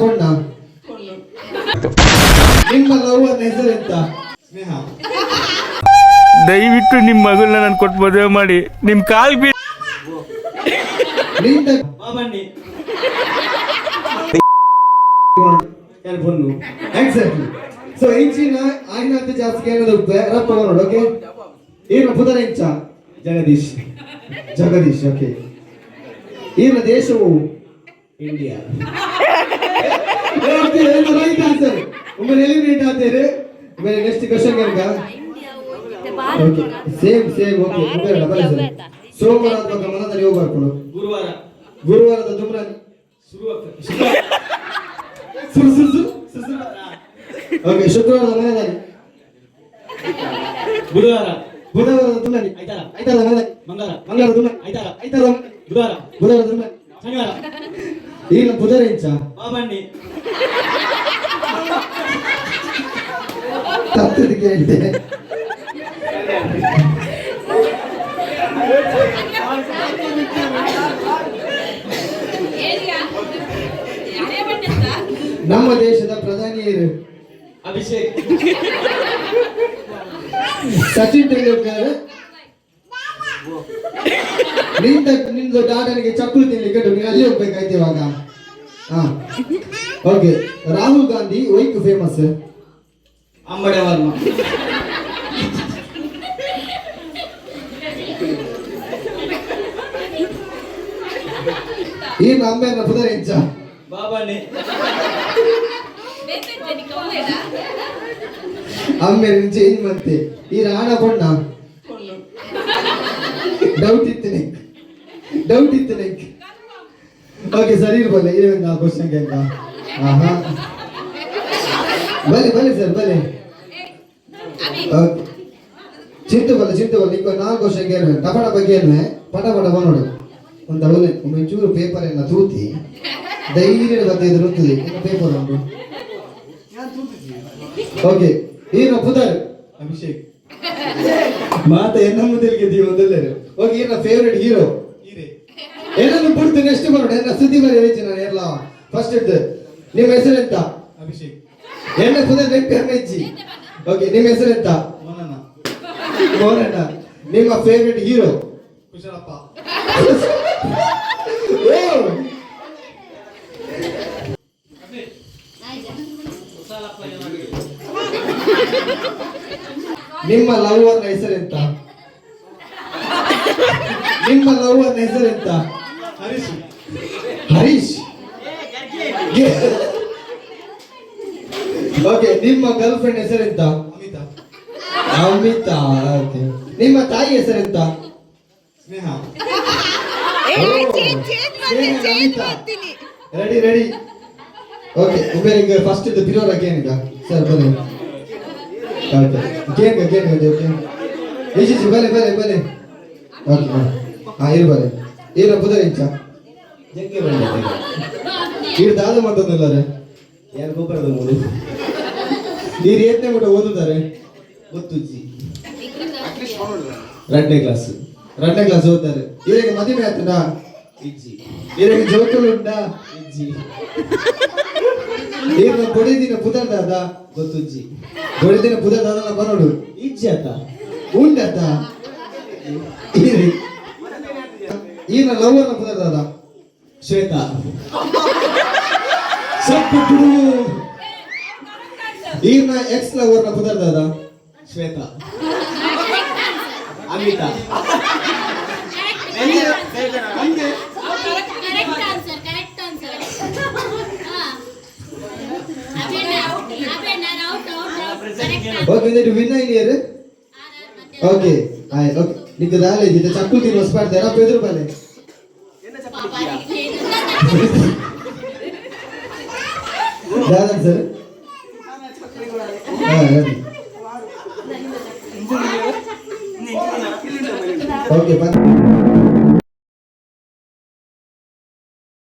ಪೊಣ್ಣ ನಿಮ್ಮ ಲವ್ ಅನ್ನ ಹೆಸರೆಂತ ಸ್ನೇಹ. ದಯವಿಟ್ಟು ನಿಮ್ಮ ಮಗಳನ್ನ ನಾನು ಕೊಟ್ಟು ಮದುವೆ ಮಾಡಿ. ನಿಮ್ಮ ಕಾಲ್ ಬೀ ನಿಂದ ಬಾಬಣ್ಣಿ ಎಕ್ಸಾಕ್ಟ್ಲಿ ಸೊ ಇಂಚಿನ ಆಗಿನಂತೆ ಜಾಸ್ತಿ ರಪ್ಪ ನೋಡು ಓಕೆ ಏನು ಪುದರ ಇಂಚ. ಜಗದೀಶ್. ಜಗದೀಶ್ ಓಕೆ ಈ ದೇಶವು ಇಂಡಿಯಾ. ರೈಟ್ ಆನ್ಸರ್ ಒಮ್ಮೆ ಎಲಿಮಿನೇಟ್ ಆತೀರಿ ಒಮ್ಮೆ ನೆಕ್ಸ್ಟ್ ಕ್ವಶನ್ ಕనుక ಓಕೆ ಸೇಮ್ ಸೇಮ್ ಓಕೆ ಒಮ್ಮೆ ಡಬಲ್ ಸರ್ ಸೋಮವಾರ ಮನದಲ್ಲಿ ಹೋಗಿ ಬರ್ಕೊಂಡು ಗುರುವಾರ. ಗುರುವಾರದ ದುಮ್ರಾನಿ ಶುರು ಸುರು ಸುರು ಸುರು. ಓಕೆ ಶುಕ್ರವಾರದ ಮನೆಯಲ್ಲಿ ಬುಧವಾರ. ಬುಧವಾರದ ದುಮ್ರಾನಿ ಮಂಗಳವಾರ. ಮಂಗಳವಾರ ದುಮ್ರಾನಿ ಐತಾರ. ಐತಾರದ ಬುಧವಾರ. ಬುಧವಾರ ದುಮ್ರಾನಿ ಶನಿವಾರ ಈಗ ಬುಧರ ಇಂಚ ಬಾಬಣ್ಣಿ ಹತ್ತದಕ್ಕೆ ಹೇಳಿದೆ ನಮ್ಮ ದೇಶದ ಪ್ರಧಾನಿಯರು ಅಭಿಷೇಕ್ ಸಚಿನ್ ತೆಂಡೂಲ್ಕರ್ ನಿಂದ ನಿಂದು ಡಾಟನಿಗೆ ಚಕ್ಕುಲು ತಿನ್ಲಿಕ್ಕೆ ನೀನು ಅಲ್ಲಿ ಹೋಗ್ಬೇಕಾಯ್ತು ಇವಾಗ ಹಾ ಓಕೆ ರಾಹುಲ್ ಗಾಂಧಿ ವೈಕ್ ಫೇಮಸ್ ಅಂಬಡೆ ವರ್ಮ ಈ ನಮ್ಮೆನ್ನ ಪುದರ ಇಂಚ ಬಾಬಣ್ಣಿ ಅಮ್ಮೆ ಚೇಂಜ್ ಮತ್ತೆ ಈ ರಾಣ ಬಣ್ಣ ಡೌಟ್ ಇತ್ತು ನೆಕ್ ಡೌಟ್ ಇತ್ತು ನೆಕ್ ಓಕೆ ಸರಿ ಇರ್ಬಲ್ಲ ಇರೋ ನಾ ಕ್ವಶನ್ ಕೇಳ ಆಹಾ ಬಲೆ ಬಲೆ ಸರ್ ಬಲೆ ಓಕೆ ಚಿಂತೆ ಬಲ್ಲ ಚಿಂತೆ ಬಲ್ಲ ಈಗ ನಾಲ್ಕು ಕ್ವಶನ್ ಕೇಳ್ವೆ ಟಪಟ ಬಗ್ಗೆ ಏನ್ವೆ ಪಟ ಪಟ ಬಂದೋಡು ಒಂದು ಅವಲೆ ಒಮ್ಮೆ ಚೂರು ಪೇಪರ್ ಎಲ್ಲ ತೂತಿ ಧೈರ್ಯ ಬರ್ತದೆ ರುತ್ತದೆ ಇನ್ನು ಪೇಪರ್ ಉಂಟು ಓಕೆ ಏನು ಪುದರ್ ಅಭಿಷೇಕ್ ಮಾತ ಎನ್ನ ಮುದ್ದೆಲ್ಗೆ ದೀವ ಮೊದಲೇ ಓಕೆ ಏನ ಫೇವರೆಟ್ ಹೀರೋ ಹೀರೆ ಏನನ್ನು ಬಿಡ್ತೀನಿ ನೆಕ್ಸ್ಟ್ ಬರೋಣ ಎಲ್ಲ ಸುದ್ದಿ ಬರೀ ಹೇಳ್ತೀನಿ ನಾನು ಎಲ್ಲ. ಫಸ್ಟ್ ಇದ್ದು. ನಿಮ್ಮ ಹೆಸರು ಎಂತ? ಅಭಿಷೇಕ್. ಎನ್ನ ಪುದರ್ ನೆಕ್ ಹೆಜ್ಜಿ. ಓಕೆ ನಿಮ್ಮ ಹೆಸರು ಎಂತ? ಮನನ ಮೋಹನಣ್ಣ ನಿಮ್ಮ ಫೇವರೆಟ್ ಹೀರೋ ಕುಶಲಪ್ಪ. ನಿಮ್ಮ ಲವ್ ಅನ್ನ ಹೆಸರೆಂತ ನಿಮ್ಮ ಲವ್ ಅನ್ನ ಹೆಸರೆಂತ ಹರೀಶ್ ಹರೀಶ್ ಓಕೆ ನಿಮ್ಮ ಗರ್ಲ್ ಫ್ರೆಂಡ್ ಹೆಸರೆಂತ ಅಮಿತಾ. ಅಮಿತಾ ಓಕೆ ನಿಮ್ಮ ತಾಯಿ ಹೆಸರೆಂತ ಸ್ನೇಹ. ರೆಡಿ ರೆಡಿ ಓಕೆ ಒಬ್ಬರಿಗೆ ಫಸ್ಟ್ ಇದು ಬಿರೋರ ಗೇನ್ಗ ಸರ್ ಬನ್ನಿ. ಓಕೆ ಗೇನ್ಗ ಗೇನ್ಗ ಓಕೆ ಈಜಿ ಬಲೆ ಬಲೆ ಬಲೆ ಓಕೆ ಆಯ್ತು ಇರು ಬಲೆ ಏನ ಇಂಚ ಜಗ್ಗೆ ಬಂದ ಇರು ದಾದ ಮಾತಂದಿಲ್ಲಾರೆ ಯಾರು ಗೊಬ್ಬರದ ಮೂರು? ನೀರು ಏತನೇ ಮಟ್ಟ ಓದುತ್ತಾರೆ? ಗೊತ್ತುಜ್ಜಿ ಎರಡನೇ ಕ್ಲಾಸ್ ಎರಡನೇ ಕ್ಲಾಸ್ ಓದ್ತಾರೆ. ಇವರಿಗೆ ಮದುವೆ ಆಯ್ತನಾ ಇಜ್ಜಿ. ಇವರಿಗೆ ಜೋಕಲು ಉಂಟಾ? ಇಜ್ಜಿ. ಕೊಡಿದಿನ ದಿನ ದಾದ ಗೊತ್ತುಜ್ಜಿ ಕೊಡಿದಿನ ದಿನ ದಾದ ಬರೋಡು ಇಜ್ಜಿ ಆತ? ಉಂಡತ? ಅನ್ನ ಪುದರ್ ದಾದ ಶ್ವೇತಾ ಸಪ್ಪು ತುಡುಗು ಈನ ಎಕ್ಸ್ ಲವರ್ನ ಶ್ವೇತ ಅಮಿತಾ ಓಕೆ ವಿನ್ ಐನಿಯರ್ ಓಕೆ ಆಯ್ತು ಓಕೆ ನಿಂಗೆ ದಾಲೆ ಇದ್ದಿದ್ದ ಚಕ್ಕು ತಿನ್ನು ಸ್ಪಾಟ್ ದೇರ ಪೆದ್ರು ಬಾಲೆ ದಾದನ್ ಸರ್ ಹಾ ರೆಡಿ ಓಕೆ ಬಂದ್